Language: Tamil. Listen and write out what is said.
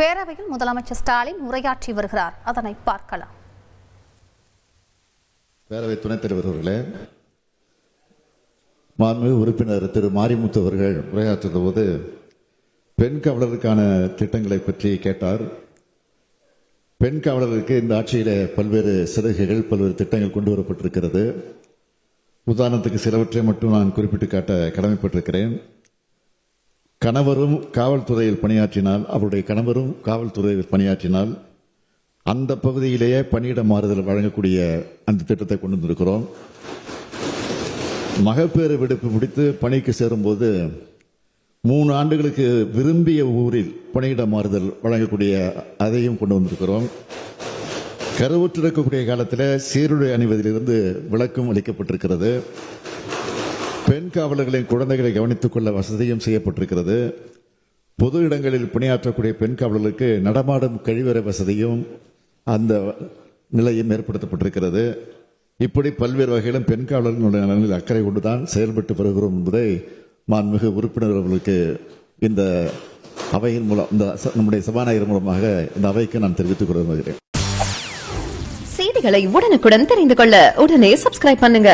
பேரவையில் முதலமைச்சர் ஸ்டாலின் உரையாற்றி வருகிறார். அதனை பார்க்கலாம். பேரவை துணைத் தலைவர் அவர்களே மாண்புமிகு உறுப்பினர் திரு மாரிமுத்து அவர்கள் உரையாற்றிய போது பெண் காவலருக்கான திட்டங்களை பற்றி கேட்டார். பெண் காவலருக்கு இந்த ஆட்சியில் பல்வேறு சலுகைகள் பல்வேறு திட்டங்கள் கொண்டு வரப்பட்டிருக்கிறது. உதாரணத்துக்கு சிலவற்றை மட்டும் நான் குறிப்பிட்டு காட்ட கடமைப்பட்டிருக்கிறேன். கணவரும் காவல்துறையில் பணியாற்றினால் அவருடைய கணவரும் காவல்துறையில் பணியாற்றினால் அந்த பகுதியிலேயே பணியிட மாறுதல் வழங்கக்கூடிய அந்த திட்டத்தை கொண்டு வந்திருக்கிறோம். மகப்பேறு விடுப்பு முடித்து பணிக்கு சேரும்போது மூணு ஆண்டுகளுக்கு விரும்பிய ஊரில் பணியிட மாறுதல் வழங்கக்கூடிய அதையும் கொண்டு வந்திருக்கிறோம். கருவுற்றிருக்கக்கூடிய காலத்தில் சீருடை அணிவதிலிருந்து விளக்கம் அளிக்கப்பட்டிருக்கிறது. பெண் காவலர்களின் குழந்தைகளை கவனித்துக் கொள்ள வசதியும் செய்யப்பட்டிருக்கிறது. பொது இடங்களில் பணியாற்றக்கூடிய பெண் காவலர்களுக்கு நடமாடும் கழிவறை வசதியும் அந்த நிலையும் ஏற்படுத்தப்பட்டிருக்கிறது. இப்படி பல்வேறு வகையிலும் பெண் காவலர்களுடைய நலனில் அக்கறை கொண்டுதான் செயல்பட்டு வருகிறோம் என்பதை மாண்புமிகு உறுப்பினர் அவர்களுக்கு இந்த அவையின் மூலம் இந்த நம்முடைய சபாநாயகர் மூலமாக இந்த அவைக்கு நான் தெரிவித்துக் கொள்கிறேன் செய்திகளை உடனுக்குடன் தெரிந்து கொள்ள உடனே சப்ஸ்கிரைப் பண்ணுங்க.